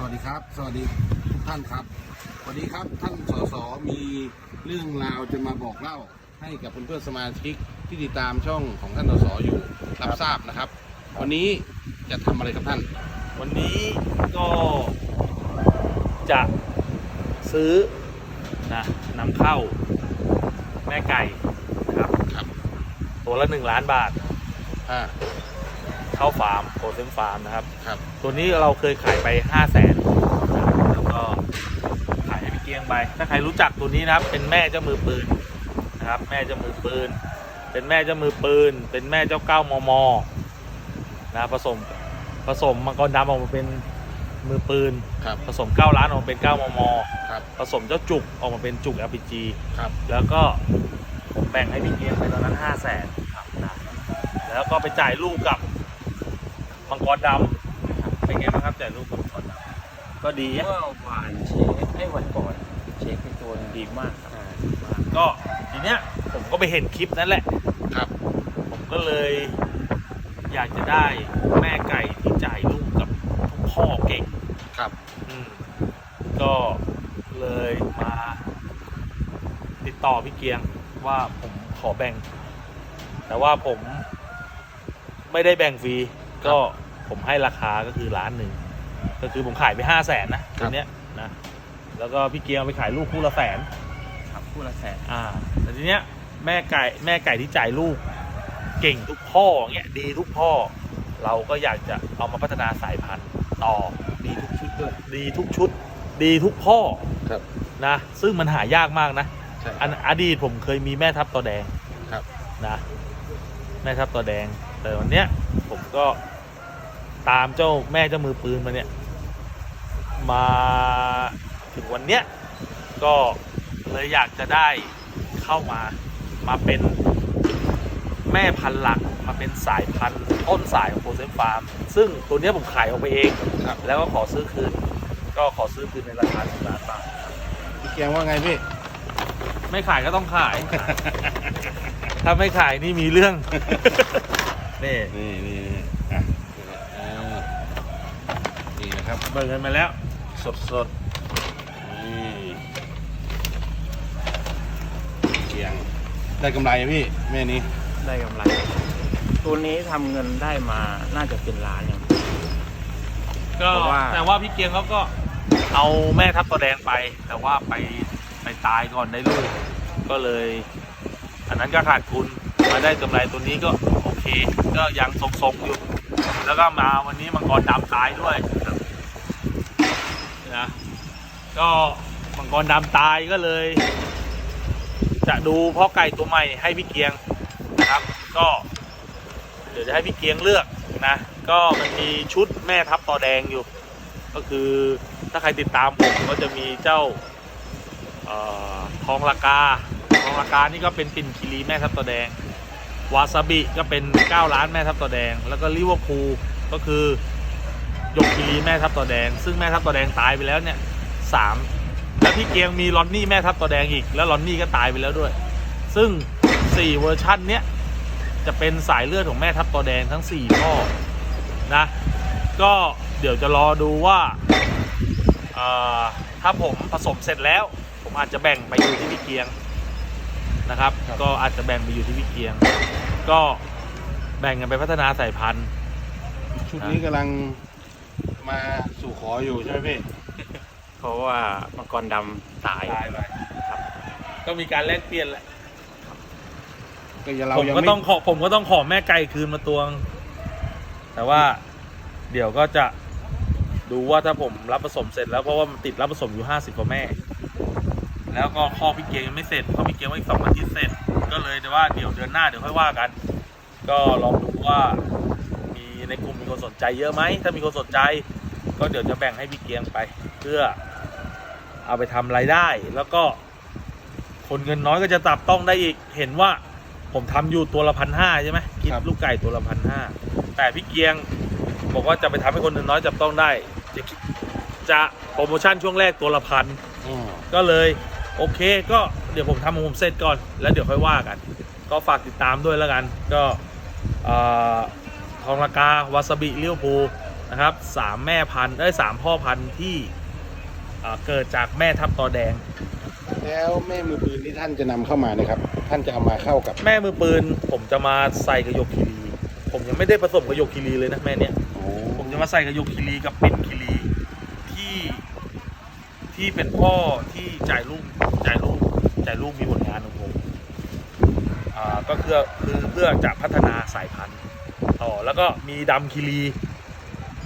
สวัสดีครับ สวัสดีทุกท่านครับสวัสดีครับท่านสสมีเรื่องราวจะมาบอกเล่าให้กับเพื่อนๆสมาชิกที่ติดตามช่องของท่านสสอยู่รับทราบนะครับ วันนี้จะทำอะไรครับท่าน วันนี้ก็จะซื้อนะนำเข้าแม่ไก่นะครับ ครับ ตัวละ 1 ล้านบาท อ่า เข้าฟาร์มโคเซมฟาร์มนะครับ ครับ ตัวนี้เราเคยขายไป5 0 0แสนนะครับแล้วก็ขายให้พี่เกียงไป ถ้าใครรู้จักตัวนี้นะครับ เป็นแม่เจ้ามือปืนนะครับ แม่เจ้ามือปืน เป็นแม่เจ้ามือปืน เป็นแม่เจ้าเก้ามมนะผสมผสมมังกรดำออกมาเป็นมือปืน ครับ ผสม9ล้านออกมาเป็น9มม ครับ ผสมเจ้าจุกออกมาเป็นจุก LPG ครับ แล้วก็ผมแบ่งให้พี่เกียงไปตอนนั้น5 0 0แสนครับนะแล้วก็ไปจ่ายลูกกับ มังกรดำเป็นไงบ้างครับจ่ายลูกกับมังกรดำก็ดีอะเมื่อวานเช็คให้วันก่อนเช็คเป็นตัวดีมากครับก็ทีเนี้ยผมก็ไปเห็นคลิปนั้นแหละครับ ผมก็เลยอยากจะได้แม่ไก่ที่จ่ายลูกกับทุกพ่อเก่งครับอืมก็เลยมาติดต่อพี่เกียงว่าผมขอแบ่ง แต่ว่าผมไม่ได้แบ่งฟรี ก็ผมให้ราคาก็คือล้านหนึ่งก็คือผมขายไปห้าแสนนะตัวเนี้ยนะแล้วก็พี่เกียงเอาไปขายลูกคู่ละแสนครับคู่ละแสนอ่าแต่ทีเนี้ยแม่ไก่แม่ไก่ที่จ่ายลูก เก่งทุกพ่อเงี้ยดีทุกพ่อ เราก็อยากจะเอามาพัฒนาสายพันธุ์ต่อดีทุกชุดด้วยดีทุกชุด ดีทุกพ่อครับนะ ซึ่งมันหายากมากนะใช่อันอดีตผมเคยมีแม่ทับตัวแดงครับนะ แม่ทับตัวแดง แต่วันเนี้ยผมก็ตามเจ้าแม่เจ้ามือปืนมาเนี่ย มาถึงวันเนี้ยก็เลยอยากจะได้เข้ามามาเป็นแม่พันธุ์หลักมาเป็นสายพันธุ์ต้นสายของโปรเซมฟาร์ม ซึ่งตัวเนี้ยผมขายออกไปเองครับแล้วก็ขอซื้อคืน ก็ขอซื้อคืนในราคาหนึ่งล้านบาทพี่เกียงว่าไงพี่ ไม่ขายก็ต้องขาย ถ้าไม่ขายนี่มีเรื่อง นี่นี่นี่นี่อะอ่านี่นะครับเบิกเงินมาแล้ว สดสดนี่เกียง ได้กำไรไหมพี่แม่นี้ได้กำไร ตัวนี้ทำเงินได้มาน่าจะเป็นล้านเนี่ยๆก็เพราะว่า แต่ว่าพี่เกียงเขาก็เอาแม่ทับตัวแดงไป แต่ว่าไปไปตายก่อนได้ลูกก็เลย อันนั้นก็ขาดทุนมาได้กำไรตัวนี้ก็โอ เค ก็ยังทรงๆอยู่ แล้วก็มาวันนี้มังกรดำตายด้วยนะก็มังกรดำตายก็เลย จะดูพ่อไก่ตัวใหม่ให้พี่เกียงนะครับ ก็ เดี๋ยวจะให้พี่เกียงเลือกนะ ก็มันมีชุดแม่ทับต่อแดงอยู่ ก็คือถ้าใครติดตามผมก็จะมีเจ้าออทองลากาทองลากานี่ก็เป็นปิ่นคิรีแม่ทับต่อแดง วาซาบิก็เป็น 9 ล้านแม่ทับต่อแดง แล้วก็ลิเวอร์พูลก็คือยกคิรีแม่ทับต่อแดง ซึ่งแม่ทับต่อแดงตายไปแล้วเนี่ยสามแล้วพี่เกียงมีลอนนี่แม่ทับต่อแดงอีก แล้วลอนนี่ก็ตายไปแล้วด้วย ซึ่ง 4 เวอร์ชันเนี้ยจะเป็นสายเลือดของแม่ทับต่อแดงทั้ง4พ่อนะก็เดี๋ยวจะรอดูว่าถ้าผมผสมเสร็จแล้ว ผมอาจจะแบ่งไปอยู่ที่พี่เกียง นะครับ ครับ ก็อาจจะแบ่งไปอยู่ที่พี่เกียง ก็แบ่งกันไปพัฒนาสายพันธุ์ ชุดนี้กำลังมาสู่ขออยู่ใช่ไหมพี่เพราะว่ามังกรดำตาย ตายไปก็มีการแลกเปลี่ยนแหละก็อย่าเราผมยังก็ไม่ต้องขอผมก็ต้องขอแม่ไก่คืนมาตวง แต่ว่าเดี๋ยวก็จะดูว่าถ้าผมรับผสมเสร็จแล้วเพราะว่ามันติดรับผสมอยู่ห้าสิบกว่าแม่ แล้วก็ข้อพี่เกียงยังไม่เสร็จข้อพี่เกียงว่าอีกสองอาทิตย์เสร็จ ก็เลยแต่ว่าเดี๋ยวเดือนหน้าเดี๋ยวค่อยว่ากัน ก็ลองดูว่ามีในกลุ่มมีคนสนใจเยอะไหมถ้ามีคนสนใจ ก็เดี๋ยวจะแบ่งให้พี่เกียงไป เพื่อเอาไปทำรายได้ แล้วก็คนเงินน้อยก็จะตับต้องได้อีกเห็นว่าผมทำอยู่ตัวละพันห้าใช่ไหมคิดลูกไก่ตัวละพันห้าแต่พี่เกียงบอกว่าจะไปทำให้คนเงินน้อยจับต้องได้ จะคิดจะโปรโมชั่นช่วงแรกตัวละพันอืมก็เลย โอเคก็เดี๋ยวผมทำของผมเสร็จก่อน แล้วเดี๋ยวค่อยว่ากัน ก็ฝากติดตามด้วยแล้วกัน ก็เอ่อทองลากาวาซาบิเลี้ยวภูนะครับสามแม่พันธุ์ได้ยสามพ่อพันธุ์ที่อ่าเกิดจากแม่ทับตอแดง แล้วแม่มือปืนที่ท่านจะนำเข้ามาเนะครับท่านจะเอามาเข้ากับแม่มือปืน ผมจะมาใส่กระยกคีรี ผมยังไม่ได้ผสมกระยกคีรีเลยนะแม่เนี่ยโอ้ผมจะมาใส่กระยกคีรีกับปิ่นคีรีที่ที่เป็นพ่อที่จ่ายลูกจ่ายลู กจ่ายลูกมีผลงานของผมอ่าก็คือคือเพื่อจะพัฒนาสายพันธุ์ต่อแล้วก็มีดำคีรี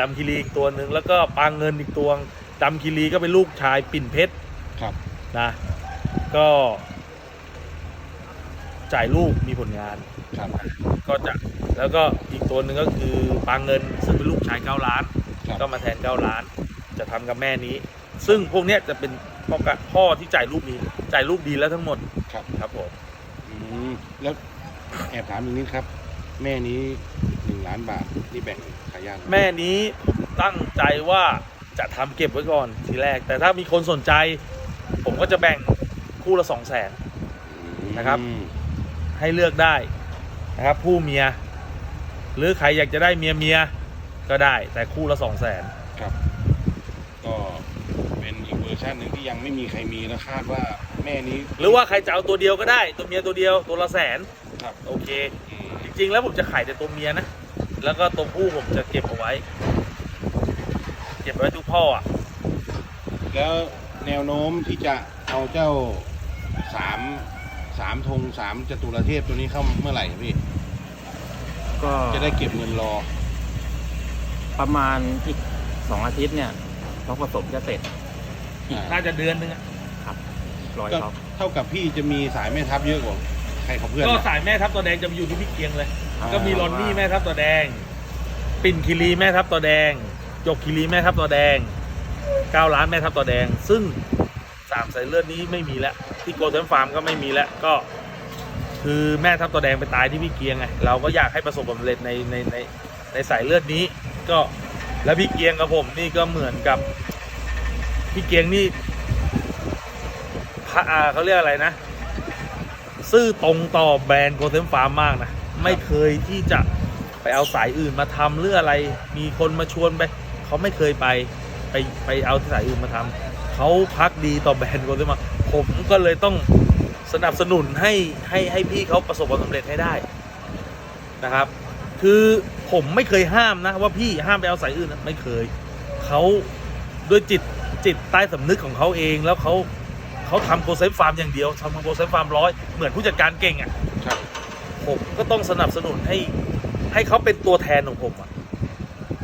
ดำคีรีอีกตัวหนึ่งแล้วก็ปางเงินอีกตัวดำคีรีก็เป็นลูกชายปิ่นเพชรครับนะก็จ่ายลูกมีผลงานครับก็จะแล้วก็อีกตัวหนึ่งก็คือปางเงินซึ่งเป็นลูกชายเก้าล้านครับก็มาแทนเก้าล้าน จะทำกับแม่นี้ ซึ่งพวกเนี้ยจะเป็นพ่อกะพ่อที่จ่ายลูกนี้จ่ายลูกดีแล้วทั้งหมดครับ ครับผมอืมแล้วแอบถามอีกนิดครับ แม่นี้หนึ่งล้านบาทนี่แบ่งขายญาติไหแม่นี้ผมตั้งใจว่าจะทำเก็บไว้ก่อนทีแรก แต่ถ้ามีคนสนใจ ผมก็จะแบ่งคู่ละสองแสน นะครับ อืมให้เลือกได้นะครับผู้เมีย หรือใครอยากจะได้เมียเมียก็ได้แต่คู่ละสองแสนครับก็เป็น อีกเวอร์ชันหนึ่งที่ยังไม่มีใครมีแล้วคาดว่าแม่นี้หรือว่าใครจะเอาตัวเดียวก็ได้ ตัวเมียตัวเดียวตัวละแสนครับโอเค อืมจริงๆแล้วผมจะขายแต่ตัวเมียนะ แล้วก็ตัวผู้ผมจะเก็บเอาไว้ เก็บไว้ทุกพ่ออะ แล้วแนวโน้มที่จะเอาเจ้าสามสามธงสามจตุรเทพตัวนี้เข้าเมื่อไหร่ครับพี่ ก็จะได้เก็บเงินรอประมาณอีกสองอาทิตย์เนี่ยเขาผสมจะเสร็จ อ่าน่าจะเดือนนึงอะร้อยก็เขาเท่ากับพี่จะมีสายแม่ทัพเยอะกว่าใครของเพื่อนก็นะ สายแม่ทับตัวแดงจะมาอยู่ที่พี่เกียงเลย อ่า ก็มีรอนนี่แม่ทับตัวแดง ปิ่นคิรีแม่ทับตัวแดง จกคิรีแม่ทับตัวแดงเก้าล้านแม่ทับตัวแดง ซึ่งสามสายเลือดนี้ไม่มีแล้วที่โกลเด้นฟาร์มก็ไม่มีแล้วก็ คือแม่ทับตัวแดงไปตายที่พี่เกียงไงเราก็อยากให้ประสบความสำเร็จในในในในสายเลือดนี้ ก็แล้วพี่เกียงกับผมนี่ก็เหมือนกับ พี่เกียงนี่พระอาเขาเรียกอะไรนะ ซื่อตรงต่อแบรนด์โกเด้นฟาร์มมากนะ ไม่เคยที่จะไปเอาสายอื่นมาทำหรืออะไร มีคนมาชวนไป เขาไม่เคยไปไปไปเอาสายอื่นมาทำเขาพักดีต่อแบรนด์โกลเด้นมาผมก็เลยต้องสนับสนุนให้ให้ให้พี่เขาประสบความสำเร็จให้ได้นะครับ คือผมไม่เคยห้ามนะว่าพี่ห้ามไปเอาสายอื่นนะไม่เคยเขาด้วยจิต จิตใต้สำนึกของเขาเองแล้วเขาเขาทำโกลเด้นฟาร์มอย่างเดียวทำโกลเด้นฟาร์มร้อยเหมือนผู้จัดการเก่งอะครับผมก็ต้องสนับสนุนให้ให้เขาเป็นตัวแทนของผมอะ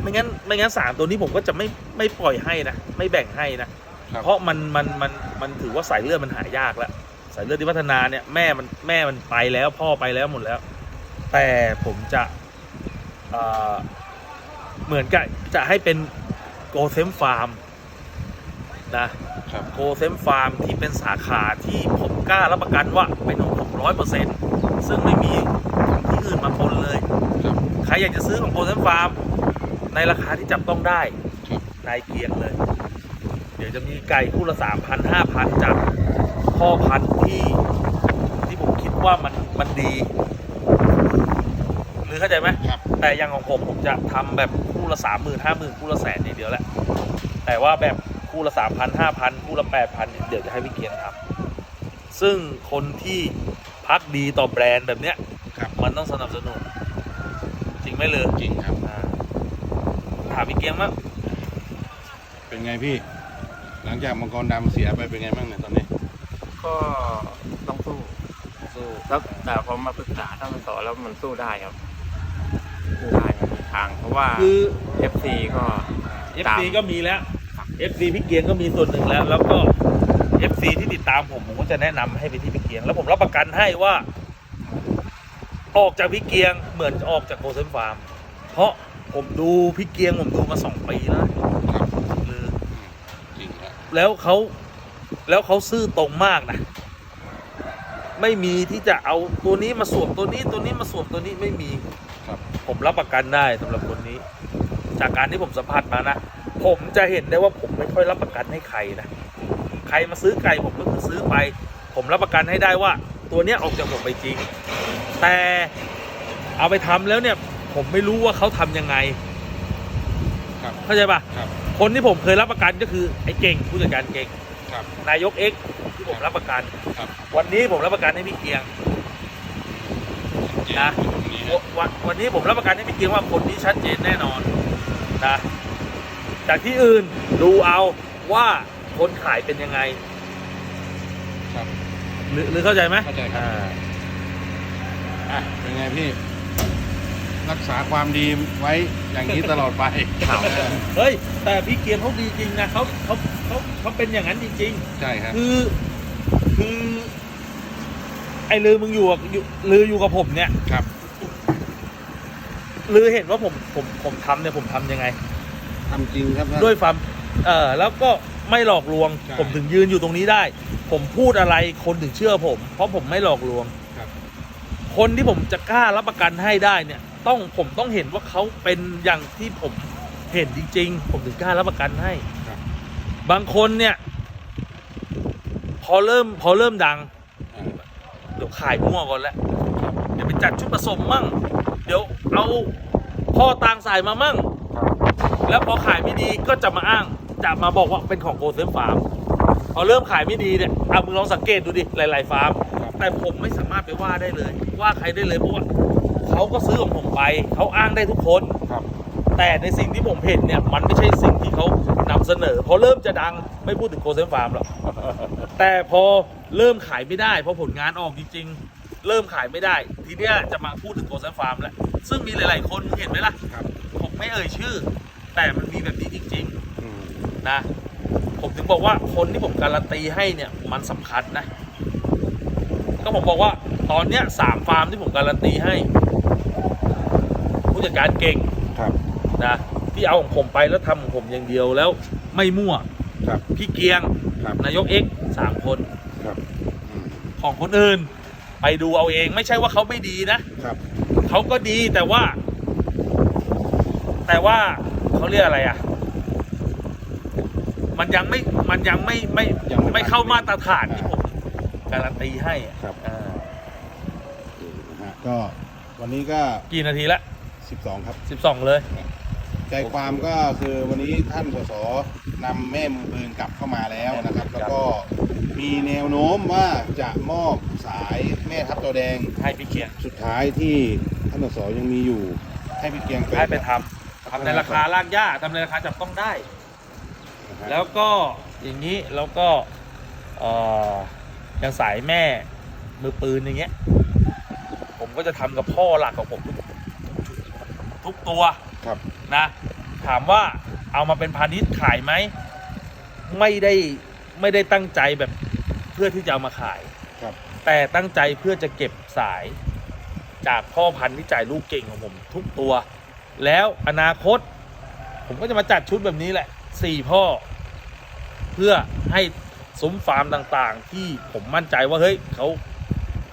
ไม่งั้นไม่งั้นสามตัวนี้ผมก็จะไม่ไม่ปล่อยให้นะไม่แบ่งให้นะครับเพราะมันมันมันมันถือว่าสายเลือดมันหายากแล้วสายเลือดที่พัฒนาเนี่ยแม่มันแม่มันไปแล้วพ่อไปแล้วหมดแล้ว แต่ผมจะเอ่อเหมือนกับจะให้เป็นโกเซมฟาร์ม นะครับโกเซมฟาร์มที่เป็นสาขาที่ผมกล้ารับประกันว่าเป็นของผมร้อยเปอร์เซ็นต์ซึ่งไม่มีของที่อื่นมาปนเลยครับใครอยากจะซื้อของโกลเด้นฟาร์มในราคาที่จับต้องได้ครับนายเกียงเลย เดี๋ยวจะมีไก่คู่ละสามพันห้าพันจากพ่อพันธุ์ที่ที่ผมคิดว่ามันมันดีหรือเข้าใจไหมครับแต่อย่างของผมผมจะทำแบบคู่ละสามหมื่นห้าหมื่นคู่ละแสนอย่างเดียวแหละแต่ว่าแบบ คู่ละสามพันห้าพันคู่ละแปดพันเดี๋ยวจะให้พี่เกียงทำซึ่งคนที่พักดีต่อแบรนด์แบบเนี้ยครับ มันต้องสนับสนุน จริงไหมเลยจริงครับ อ่าถามพี่เกียงมั้งเป็นไงพี่ หลังจากมังกรดำเสียไปเป็นไงบ้างเนี่ยตอนนี้ ก็ต้องสู้สู้แล้วแต่พอมาปรึกษาท่านสอนแล้วมันสู้ได้ครับสู้ได้มันมีทาง เพราะว่า คือ FC ก็ FC ก็มีแล้ว FC พี่เกียงก็มีส่วนหนึ่งแล้ว แล้วก็ FC ที่ติดตามผมผมก็จะแนะนำให้ไปที่พี่เกียง แล้วผมรับประกันให้ว่า ออกจากพี่เกียงเหมือนจะออกจากโกลเด้นฟาร์ม เพราะผมดูพี่เกียงผมดูมาสองปีแล้วนะครับคือจริงครับแล้วเขาแล้วเขาซื่อตรงมากนะ ไม่มีที่จะเอาตัวนี้มาสวมตัวนี้ตัวนี้มาสวมตัวนี้ไม่มีครับผมรับประกันได้สำหรับคนนี้ จากการที่ผมสัมผัสมานะ ผมจะเห็นได้ว่าผมไม่ค่อยรับประกันให้ใครนะ ใครมาซื้อไก่ผมก็คือซื้อไป ผมรับประกันให้ได้ว่า ตัวเนี้ยออกจากผมไปจริง แต่เอาไปทำแล้วเนี่ยผมไม่รู้ว่าเขาทำยังไงครับเข้าใจปะครับคนที่ผมเคยรับประกันก็คือไอ้เก่งผู้จัดการเก่งครับนายกเอ็กที่ผมรับประกันครับวันนี้ผมรับประกันให้พี่เกียงนะวันวันนี้ผมรับประกันให้พี่เกียงว่าคนนี้ชัดเจนแน่นอนนะ จากที่อื่นดูเอาว่าคนขายเป็นยังไงครับหรือหรือเข้าใจไหมเข้าใจครับ อ่าอะเป็นไงพี่ รักษาความดีไว้อย่างนี้ตลอดไป ครับเออเฮ้ย แต่พี่เกียงเขาดีจริงนะเขาเขาเขาเขาเป็นอย่างนั้นจริงใช่ครับๆคือคือไอ้ลือมึงอยู่กับอยู่ลืออยู่กับผมเนี่ยครับ ลือเห็นว่าผมผมผมทำเนี่ยผมทำยังไง ทำจริงครับท่านด้วยความเออแล้วก็ไม่หลอกลวงใช่ผมถึงยืนอยู่ตรงนี้ได้ ผมพูดอะไรคนถึงเชื่อผม เพราะผมไม่หลอกลวงครับคนที่ผมจะกล้ารับประกันให้ได้เนี่ย ต้องผมต้องเห็นว่าเขาเป็นอย่างที่ผมเห็นจริง ๆ ผมถึงกล้ารับประกันให้ครับบางคนเนี่ย พอเริ่มพอเริ่มดังอ่าเดี๋ยวขายมั่วก่อนแล้วเดี๋ยวไปจัดชุดผสมมั่ง เดี๋ยวเอาพ่อตางสายมามั่ง แล้วพอขายไม่ดีก็จะมาอ้างจะมาบอกว่าเป็นของโกเซมฟาร์มพอเริ่มขายไม่ดีเนี่ยเอามึงลองสังเกตดูดิหลายๆฟาร์มครับแต่ผมไม่สามารถไปว่าได้เลย ว่าใครได้เลยเพราะว่าเขาก็ซื้อของผมไปเขาอ้างได้ทุกคนครับแต่ในสิ่งที่ผมเห็นเนี่ยมันไม่ใช่สิ่งที่เขานำเสนอพอเริ่มจะดังไม่พูดถึงโกเซมฟาร์มหรอกแต่พอเริ่มขายไม่ได้พอผลงานออกจริงๆ เริ่มขายไม่ได้ ทีเนี้ยจะมาพูดถึงโกเซมฟาร์มแล้วซึ่งมีหลาย ๆ คนเห็นไหมล่ะครับผมไม่เอ่ยชื่อ แต่มันมีแบบนี้จริงอืมๆนะ ผมถึงบอกว่าคนที่ผมการันตีให้เนี่ยมันสำคัญนะ ก็ผมบอกว่าตอนเนี้ยสามฟาร์มที่ผมการันตีให้ ผู้จัดการเก่งครับนะที่เอาของผมไปแล้วทำของผมอย่างเดียวแล้วไม่มั่วครับ พี่เกียงครับนายกเอ็กสามคนครับอืมของคนอื่น ไปดูเอาเองไม่ใช่ว่าเขาไม่ดีนะครับเขาก็ดีแต่ว่า แต่ว่า เขาเรียกอะไรอะ มันยังไม่มันยังไม่ไม่ยังไม่ ไม่เข้ามาตรฐานอ่าที่ผมการันตีให้อะครับ อ่านะฮะก็วันนี้ก็ กี่นาทีละ12 ครับ สิบสองเลย ใจความก็คือวันนี้ท่านสสนำแม่มือปืนกลับเข้ามาแล้วนะครับ แล้วก็มีแนวโน้มว่าจะมอบสายแม่ทัพตัวแดงให้พี่เกียงสุดท้ายที่ท่านสสยังมีอยู่ให้พี่เกียงไปให้ไปทำ ทำในราคาลากย่าทำในราคาจับต้องได้นะฮะแล้วก็อย่างนี้แล้วก็เอ่ออย่างสายแม่มือปืนอย่างเงี้ย ผมก็จะทำกับพ่อหลักของผมทุกทุกตัวครับ นะ ถามว่าเอามาเป็นพาณิชย์ขายไหม ไม่ได้ไม่ได้ตั้งใจแบบเพื่อที่จะเอามาขาย ครับ แต่ตั้งใจเพื่อจะเก็บสายจากพ่อพันธุ์ที่จ่ายลูกเก่งของผมทุกตัว แล้วอนาคต ผมก็จะมาจัดชุดแบบนี้แหละสี่พ่อ เพื่อให้ซุ้มฟาร์มต่างๆ ที่ผมมั่นใจว่าเฮ้ยเขา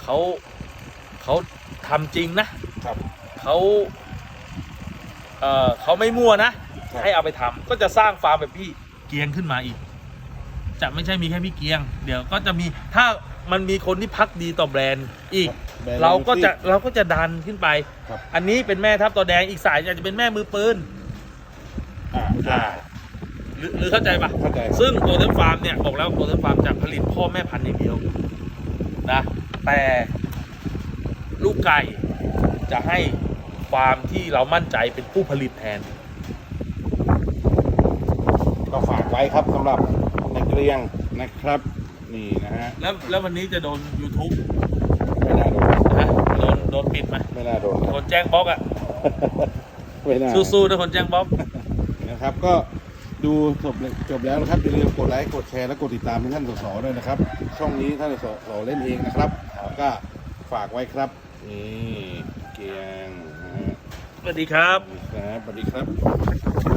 เขาเขาทำจริงนะครับเขาเออเขาไม่มั่วนะ ครับให้เอาไปทำก็จะสร้างฟาร์มแบบพี่เกียงขึ้นมาอีก จะไม่ใช่มีแค่พี่เกียง เดี๋ยวก็จะมีถ้ามันมีคนที่พักดีต่อแบรนด์อีก แบนด์เราก็จะที่เราก็จะดันขึ้นไป ครับ อันนี้เป็นแม่ทัพตัวแดงอีกสายอาจจะเป็นแม่มือปืนอ่าใช่อ่าหรือหรือเข้าใจปะเข้าใจครับซึ่งโกลเด้นฟาร์มเนี่ยบอกแล้วโกลเด้นฟาร์มจะผลิตพ่อแม่พันธุ์อย่างเดียวนะแต่ลูกไก่จะให้ฟาร์มที่เรามั่นใจเป็นผู้ผลิตแทน ก็ฝากไว้ครับสำหรับนักเรียงนะครับ นี่นะฮะ แล้วแล้ววันนี้จะโดน YouTube ไม่น่าโดนนะโดนโดนปิดไหมไม่น่าโดนคนแจ้งบล็อกอะไม่น่าสู้ๆนะคนแจ้งบล็อกนะครับก็ดูจบเลยจบแล้วนะครับอย่าลืมกดไลค์กดแชร์และกดติดตามให้ท่านสสด้วยนะครับ ช่องนี้ท่านสสเล่นเองนะครับ ก็ฝากไว้ครับนี่เกียงนะฮะสวัสดีครับครับ สวัสดีครับ